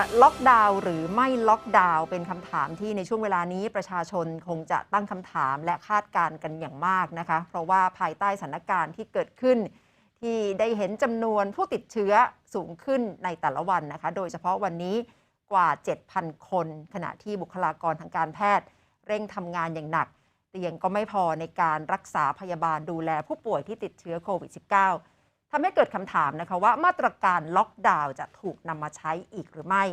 จะล็อกดาวน์หรือไม่ล็อกดาวน์เป็นคำถามที่ในช่วงเวลานี้ประชาชนคงจะตั้งคำถามและคาดการณ์กันอย่างมากนะคะ เพราะว่าภายใต้สถานการณ์ที่เกิดขึ้น ที่ได้เห็นจำนวนผู้ติดเชื้อสูงขึ้นในแต่ละวันนะคะ โดยเฉพาะวันนี้กว่า 7,000 คน ขณะที่บุคลากรทางการแพทย์ เร่งทำงานอย่างหนัก เตียงก็ไม่พอในการรักษาพยาบาลดูแลผู้ป่วยที่ติดเชื้อโควิด -19 ทำให้เกิดคำถามนะคะว่ามาตรการล็อกดาวน์จะถูกนำมาใช้อีกหรือไม่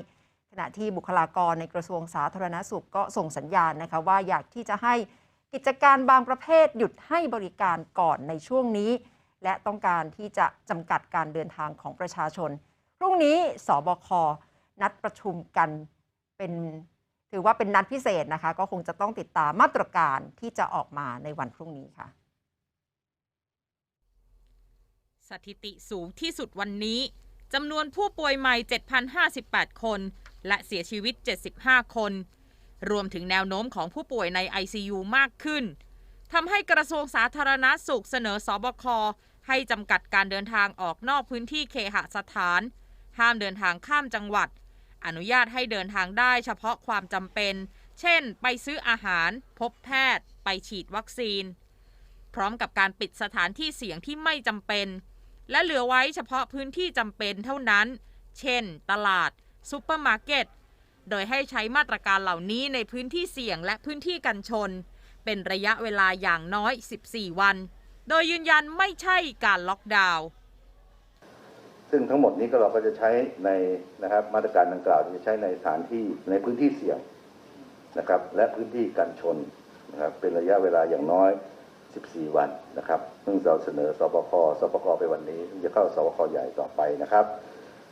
ขณะที่บุคลากรในกระทรวงสาธารณสุขก็ส่งสัญญาณนะคะว่าอยากที่จะให้กิจการบางประเภทหยุดให้บริการก่อนในช่วงนี้ และต้องการที่จะจำกัดการเดินทางของประชาชน พรุ่งนี้สบค นัดประชุมกันเป็นถือว่าเป็นนัดพิเศษนะคะ ก็คงจะต้องติดตามมาตรการที่จะออกมาในวันพรุ่งนี้ค่ะ สถิติสูงที่สุดวันนี้จำนวนผู้ป่วยใหม่ 7,058 คน และเสียชีวิต 75 คน รวมถึงแนวโน้มของผู้ป่วยใน ICU มากขึ้นทำให้กระทรวงสาธารณาสุขเสนอสบคให้จำกัดการเดินทางออกนอกพื้นที่เคหสถาน ห้ามเดินทางข้ามจังหวัด อนุญาตให้เดินทางได้เฉพาะความจำเป็น เช่น ไปซื้ออาหาร พบแพทย์ ไปฉีดวัคซีน พร้อมกับการปิดสถานที่เสี่ยงที่ไม่จำเป็น และเหลือไว้เฉพาะพื้นที่จำเป็นเท่านั้น เช่น ตลาดซูเปอร์มาร์เก็ต โดยให้ใช้มาตรการเหล่านี้ในพื้นที่เสี่ยงและพื้นที่กันชน เป็นระยะเวลาอย่างน้อย 14 วัน โดยยืนยันไม่ใช่การล็อกดาวน์ซึ่งทั้งหมดนี้ก็เราก็จะใช้ในนะครับมาตรการดังกล่าวที่จะใช้ในสถานที่ในพื้นที่เสี่ยงนะครับและพื้นที่กันชนนะครับเป็นระยะเวลาอย่างน้อย 14 วันนะครับซึ่งเราเสนอสบคสบคไปวันนี้จะเข้าสบคใหญ่ต่อไปนะครับ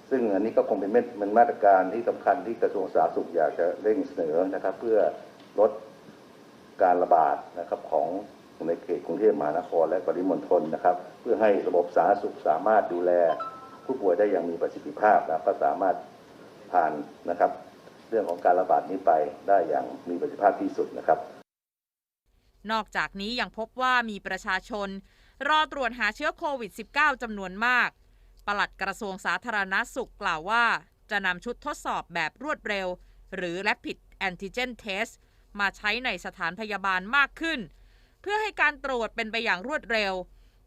ซึ่งอันนี้ก็คงเป็นเม็ดเป็นมาตรการที่สำคัญที่กระทรวงสาธารณสุขอยากจะเร่งเสนอนะครับ เพื่อลดการระบาดนะครับของในเขตกรุงเทพมหานครและปริมณฑลนะครับ เพื่อให้ระบบสาธารณสุขสามารถดูแลผู้ป่วยได้อย่างมีประสิทธิภาพนะก็สามารถผ่านนะครับ เรื่องของการระบาดนี้ไปได้อย่างมีประสิทธิภาพที่สุดนะครับ นอกจากนี้ยังพบว่ามีประชาชน รอตรวจหาเชื้อโควิด -19 จำนวนมาก ปลัดกระทรวงสาธารณาสุขกล่าวว่า จะนำชุดทดสอบแบบรวดเร็ว หรือ Rapid Antigen Test มาใช้ในสถานพยาบาลมากขึ้น เพื่อให้การตรวจเป็นไปอย่างรวดเร็ว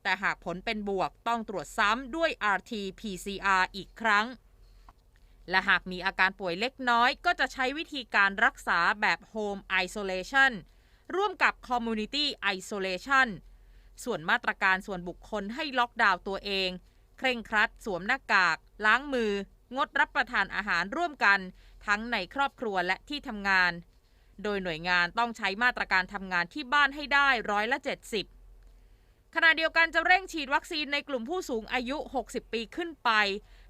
แต่หากผลเป็นบวกต้องตรวจซ้ำด้วย RT-PCR อีกครั้ง และหากมีอาการป่วยเล็กน้อย ก็จะใช้วิธีการรักษาแบบ Home Isolation ร่วมกับ Community Isolation ส่วนมาตรการส่วนบุคคลให้ล็อกดาวน์ตัวเอง เคร่งครัด สวมหน้ากาก ล้างมือ งดรับประทานอาหารร่วมกัน ทั้งในครอบครัวและที่ทำงาน โดยหน่วยงานต้องใช้มาตรการทำงานที่บ้านให้ได้ร้อยละ 70 ขณะเดียวกันจะเร่งฉีดวัคซีนในกลุ่มผู้สูงอายุ 60 ปีขึ้นไป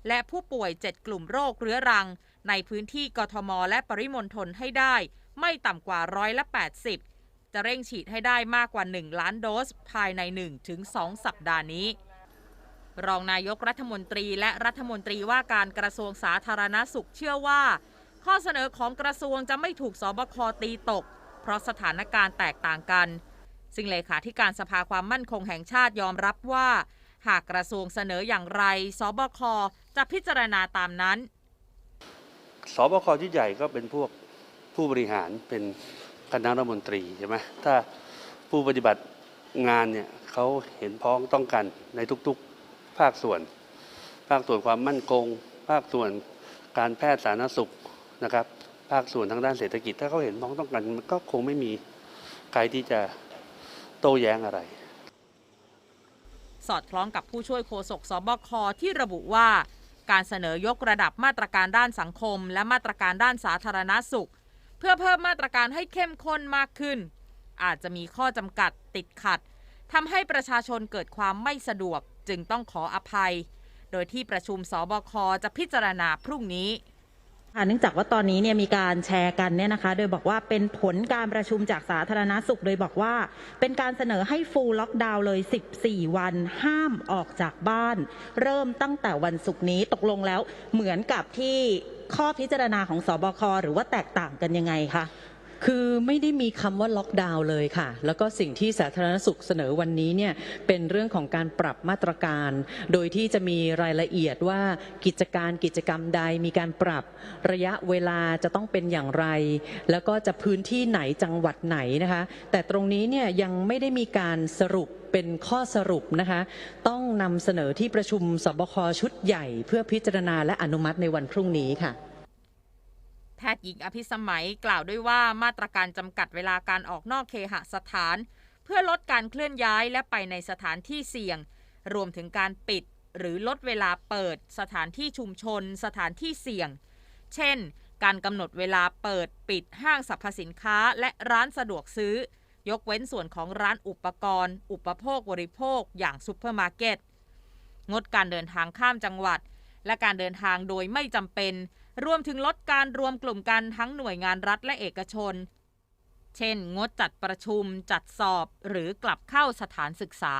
และผู้ป่วย 7 กลุ่มโรคเรื้อรัง ในพื้นที่กทม และปริมณฑลให้ได้ ไม่ต่ำกว่าร้อยละ 80 จะเร่งฉีดให้ได้มากกว่า 1 ล้านโดส ภายใน 1-2 สัปดาห์นี้ รองนายกรัฐมนตรีและรัฐมนตรีว่าการกระทรวงสาธารณสุขเชื่อว่า ข้อเสนอของกระทรวงจะไม่ถูกสบคตีตก เพราะสถานการณ์แตกต่างกัน ซึ่งเลขาธิการสภาความมั่นคงแห่งชาติยอมรับว่า หากกระทรวงเสนออย่างไรสบคจะพิจารณาตามนั้นสบคที่ใหญ่ก็เป็นพวกผู้บริหารเป็น คณะรัฐมนตรีใช่ไหมถ้าผู้ปฏิบัติงานเนี่ยเขาเห็นพ้องต้องกันในทุกๆภาคส่วน ภาคส่วนความมั่นคง ภาคส่วนการแพทย์สาธารณสุขนะครับ ภาคส่วนทางด้านเศรษฐกิจ ถ้าเขาเห็นพ้องต้องกันมันก็คงไม่มีใครที่จะโต้แย้งอะไร สอดคล้องกับผู้ช่วยโฆษกสบคที่ระบุว่า การเสนอยกระดับมาตรการด้านสังคม และมาตรการด้านสาธารณสุข เพื่อเพิ่มมาตรการให้เข้มข้นมากขึ้น อาจจะมีข้อจำกัดติดขัดทำให้ประชาชนเกิดความไม่สะดวกจึงต้องขออภัย โดยที่ประชุมสบคจะพิจารณาพรุ่งนี้ค่ะเนื่องจากว่าตอนนี้เนี่ยมีการแชร์กันเนี่ยนะคะ โดยบอกว่าเป็นผลการประชุมจากสาธารณสุข โดยบอกว่าเป็นการเสนอให้ฟูลล็อกดาวน์เลย 14 วันห้ามออกจากบ้าน เริ่มตั้งแต่วันศุกร์นี้ตกลงแล้วเหมือนกับที่ ข้อพิจารณาของสบคหรือว่าแตกต่างกันยังไงคะ คือไม่ได้มีคำว่าล็อกดาวน์เลยค่ะ แล้วก็สิ่งที่สาธารณสุขเสนอวันนี้เนี่ยเป็นเรื่องของการปรับมาตรการ โดยที่จะมีรายละเอียดว่ากิจการกิจกรรมใดมีการปรับระยะเวลาจะต้องเป็นอย่างไร แล้วก็จะพื้นที่ไหนจังหวัดไหนนะคะ แต่ตรงนี้เนี่ยยังไม่ได้มีการสรุปเป็นข้อสรุปนะคะ ต้องนำเสนอที่ประชุมสบคชุดใหญ่ เพื่อพิจารณาและอนุมัติในวันพรุ่งนี้ค่ะ แพทย์หญิงอภิสมัยกล่าวด้วยว่ามาตรการจำกัดเวลาการออกนอกเคหสถาน เพื่อลดการเคลื่อนย้ายและไปในสถานที่เสี่ยง รวมถึงการปิด หรือลดเวลาเปิด สถานที่ชุมชน สถานที่เสี่ยง เช่น การกำหนดเวลาเปิดปิดห้างสรรพสินค้าและร้านสะดวกซื้อ ยกเว้นส่วนของร้านอุปกรณ์ อุปโภคบริโภค อย่างซูเปอร์มาร์เก็ตงดการเดินทางข้ามจังหวัด และการเดินทางโดยไม่จำเป็น รวมถึงลดการรวมกลุ่มกันทั้งหน่วยงานรัฐและเอกชน เช่น งดจัดประชุม จัดสอบ หรือกลับเข้าสถานศึกษา